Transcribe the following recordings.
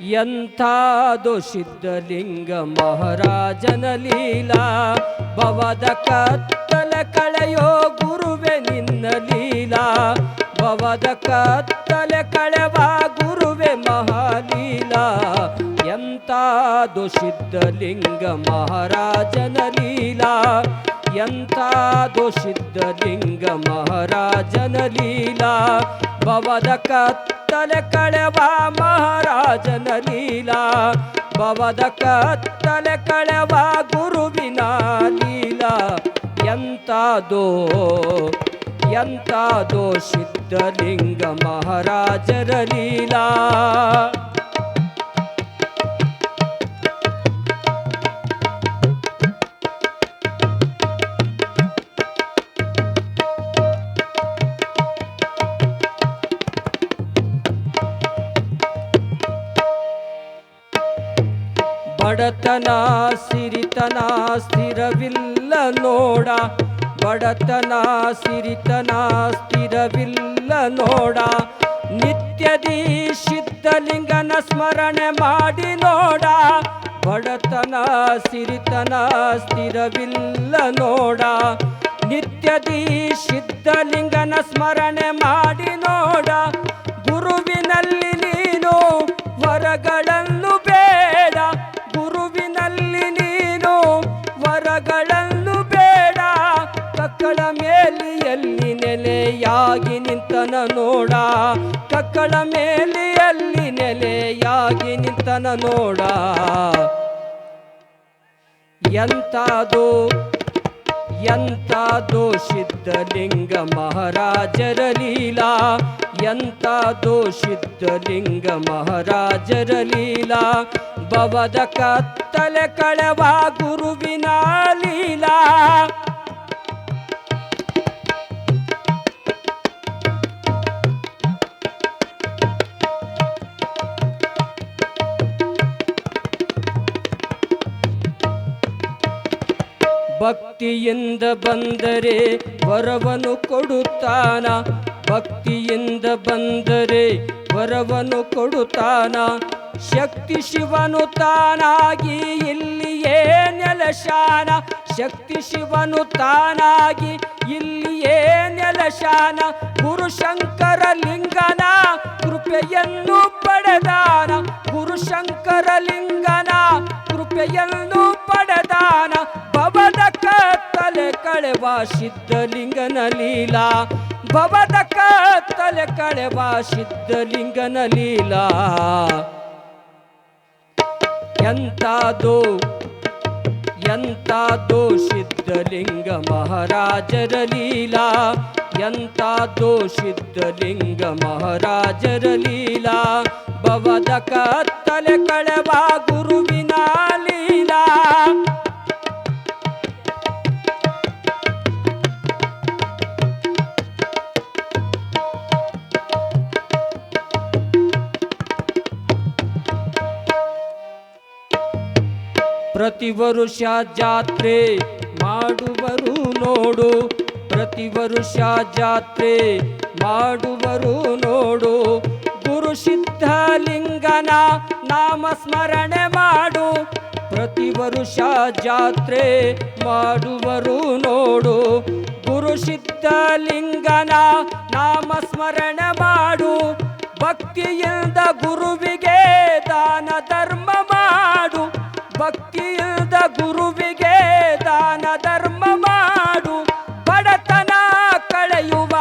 ಎಂಥಾದು ಸಿದ್ಧಲಿಂಗ ಮಹಾರಾಜನ ಲೀಲಾ, ಭವದ ಕತ್ತಲ ಕಳೆಯೋ ಗುರುವೆ ನಿನ್ನ ಲೀಲಾ, ಭವದ ಕತ್ತಲ ಕಳೆವ ಗುರುವೆ ಮಹಾಲೀಲಾ. ಎಂಥಾದು ಸಿದ್ಧಲಿಂಗ ಮಹಾರಾಜನ ಲೀಲಾ ಎಂಥಾದು ಸಿದ್ಧಲಿಂಗ ಮಹಾರಾಜನ ಲೀಲಾ, ಭವದ ಕತ್ತಲೆ ಕಳೆವ ಮಹಾರಾಜನ ಲೀಲಾ. ಭವದ ಕತ್ತಲೆ ಕಳೆವ ಗುರುವಿನ ಲೀಲಾ. ಎಂಥದೋ ಎಂಥದೋ ಸಿದ್ಧಲಿಂಗ ಮಹಾರಾಜರ ಲೀಲಾ. ಬಡತನ, ಸಿರಿತನ ಸ್ಥಿರವಿಲ್ಲ ನೋಡ. ಬಡತನ, ಸಿರಿತನ ಸ್ಥಿರವಿಲ್ಲ ನೋಡ. ನಿತ್ಯದಿ ಸಿದ್ಧಲಿಂಗನ ಸ್ಮರಣೆ ಮಾಡಿ ನೋಡ. ಬಡತನ, ಸಿರಿತನ ಸ್ಥಿರವಿಲ್ಲ ನೋಡ. ನಿತ್ಯದಿ ಸಿದ್ಧಲಿಂಗನ ಸ್ಮರಣೆ ಮಾಡಿ ನೋಡ. ಮೇಲಿಯಲ್ಲಿ ನೆಲೆಯಾಗಿ ನಿಂತನ ನೋಡ. ಕಕ್ಕಳ ಮೇಲಿಯಲ್ಲಿ ನೆಲೆಯಾಗಿ ನಿಂತನ ನೋಡ. ಎಂತಾದು ಎಂತಾದು ಸಿದ್ಧಲಿಂಗ ಮಹಾರಾಜರ ಲೀಲಾ. ಎಂತಾದು ಸಿದ್ಧಲಿಂಗ ಮಹಾರಾಜರ ಲೀಲಾ. ಬವದ ಕತ್ತಲೆ ಕಳವ ಗುರುವಿನ ಲೀಲಾ. ಭಕ್ತಿಯಿಂದ ಬಂದರೆ ವರವನು ಕೊಡುತ್ತಾನ. ಭಕ್ತಿಯಿಂದ ಬಂದರೆ ವರವನು ಕೊಡುತ್ತಾನ. ಶಕ್ತಿ ಶಿವನು ತಾನಾಗಿ ಇಲ್ಲಿಯೇ ನೆಲಶಾನ. ಶಕ್ತಿ ಶಿವನು ತಾನಾಗಿ ಇಲ್ಲಿಯೇ ನೆಲಶಾನ. ಗುರುಶಂಕರ ಲಿಂಗನ ಕೃಪೆಯನ್ನು ಪಡೆದಾನ. ಗುರುಶಂಕರ ಲಿಂಗನ ಕೃಪೆಯನ್ನು ಪಡೆದಾನ. ಕತ್ತಲೆ ಕಳೆವ ಸಿದ್ಧಲಿಂಗನ ಲೀಲಾ ಭವದ ಕತ್ತಲೆ ಕಳೆವ ಸಿದ್ಧಲಿಂಗನ ಲೀಲಾ ಎಂತಾದೋ ಎಂತಾದೋ ಸಿದ್ಧಲಿಂಗ ಮಹಾರಾಜರ ಲೀಲಾ ಎಂತಾದೋ ಸಿದ್ಧಲಿಂಗ ಮಹಾರಾಜರ ಲೀಲಾ ಭವದ ಕತ್ತಲೆ ಕಳೆವ ಗುರುವಿನ ಪ್ರತಿ ವರುಷ ಜಾತ್ರೆ ಮಾಡುವರು ನೋಡು. ಪ್ರತಿ ವರುಷ ಜಾತ್ರೆ ಮಾಡುವರು ನೋಡು. ಗುರು ಸಿದ್ಧಲಿಂಗನ ನಾಮ ಸ್ಮರಣೆ ಮಾಡು. ಪ್ರತಿ ವರುಷ ಜಾತ್ರೆ ಮಾಡುವರು ನೋಡು. ಗುರು ಸಿದ್ಧಲಿಂಗನ ನಾಮ ಸ್ಮರಣೆ ಮಾಡು. ಭಕ್ತಿಯಿಂದ ಗುರುವಿಗೆ ದಾನ ಧರ್ಮ ಮಾಡು. ಭಕ್ತಿಯಿಂದ ಗುರುವಿಗೆ ದಾನ ಧರ್ಮ ಮಾಡು. ಬಡತನ ಕಳೆಯುವ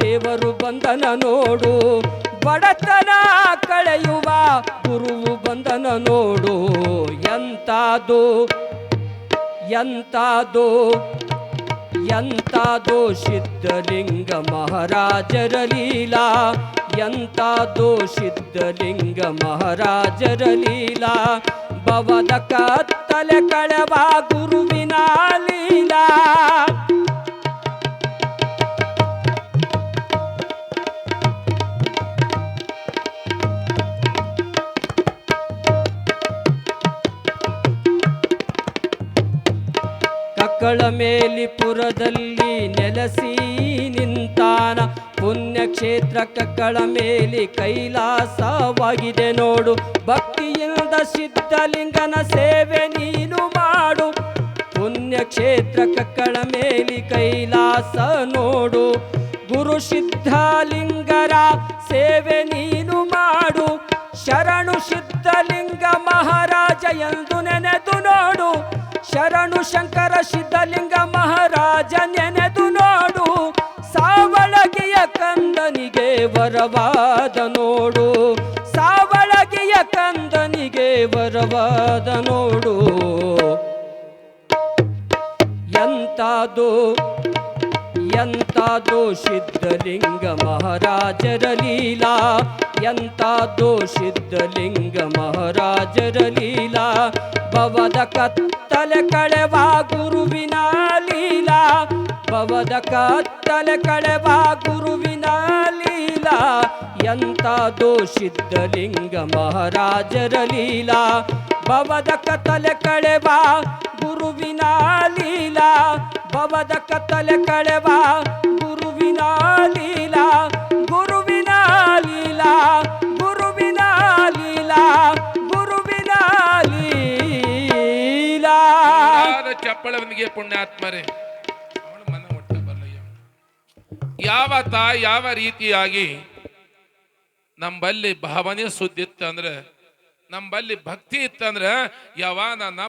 ದೇವರು ಬಂದನ ನೋಡು. ಬಡತನ ಕಳೆಯುವ ಗುರುವು ಬಂಧನ ನೋಡು. ಎಂತಾದು, ಎಂತಾದೋ ಎಂತಾದೋ ಸಿದ್ಧಲಿಂಗ ಮಹಾರಾಜರ ಲೀಲಾ. ಎಂತಾದೋ ಸಿದ್ಧಲಿಂಗ ಮಹಾರಾಜರ ಲೀಲಾ. ಭವದ ಕತ್ತಲೆ ಕಳೆವ ಗುರುವಿನ ಲೀಲಾ. ಕಕ್ಕಳ ಮೇಲಿಪುರದಲ್ಲಿ ನೆಲೆಸಿ ಪುಣ್ಯಕ್ಷೇತ್ರ ಕಕ್ಕಳ ಮೇಲೆ ಕೈಲಾಸವಾಗಿದೆ ನೋಡು. ಭಕ್ತಿಯಿಂದ ಸಿದ್ಧಲಿಂಗನ ಸೇವೆ ನೀನು ಮಾಡು. ಪುಣ್ಯಕ್ಷೇತ್ರ ಕಕ್ಕಳ ಮೇಲೆ ಕೈಲಾಸ ನೋಡು. ಗುರು ಸಿದ್ಧಲಿಂಗರ ಸೇವೆ ನೀನು ಮಾಡು. ಶರಣು ಸಿದ್ಧಲಿಂಗ ಮಹಾರಾಜ ಎಂದು ನೆನೆದು ನೋಡು. ಶರಣು ಶಂಕರ ಸಿದ್ಧಲಿಂಗ ಮಹಾರಾಜ ನೆನೆದು ಕಂದನಿಗೆ ವರವಾದ ನೋಡು. ಸಾವಳಗಿಯ ಕಂದನಿಗೆ ವರವಾದ ನೋಡು. ಎಂತಾದು ಎಂತಾದು ಸಿದ್ಧಲಿಂಗ ಮಹಾರಾಜರ ಲೀಲಾ. ಎಂತಾದು ಸಿದ್ಧಲಿಂಗ ಮಹಾರಾಜರ ಲೀಲಾ. ಭವದ ಕತ್ತಲೆ ಕಳೆವ ಗುರುವಿನ ಲೀಲಾ. ಭವದ ಕತ್ತಲೆ ಕಳೆವ ಗುರುವಿನ ಲೀಲಾ. ಎಂತಾದು ಸಿದ್ಧಲಿಂಗ ಮಹಾರಾಜರ ಲೀಲಾ. ಭವದ ಕತ್ತಲೆ ಕಳೆವ ಗುರುವಿನ ಲೀಲಾ. ಭವದ ಕತ್ತಲೆ ಕಳೆವ ಗುರುವಿನ ಲೀಲಾ. ಗುರುವಿನ ಲೀಲಾ ಗುರುವಿನ ಲೀಲಾ ಗುರುವಿನ ಲೀಲಾ. ಯಾರ ಚಪ್ಪಳವನಿಗೆ ಪುಣ್ಯಾತ್ಮರೇ. ಯಾವ ತಾಯಿ ಯಾವ ರೀತಿಯಾಗಿ ನಂಬಲ್ಲಿ ಭಾವನೆ ಸುದ್ದಿತ್ತಂದ್ರೆ ನಂಬಲ್ಲಿ ಭಕ್ತಿ ಇತ್ತಂದ್ರೆ ಯಾವಾಗ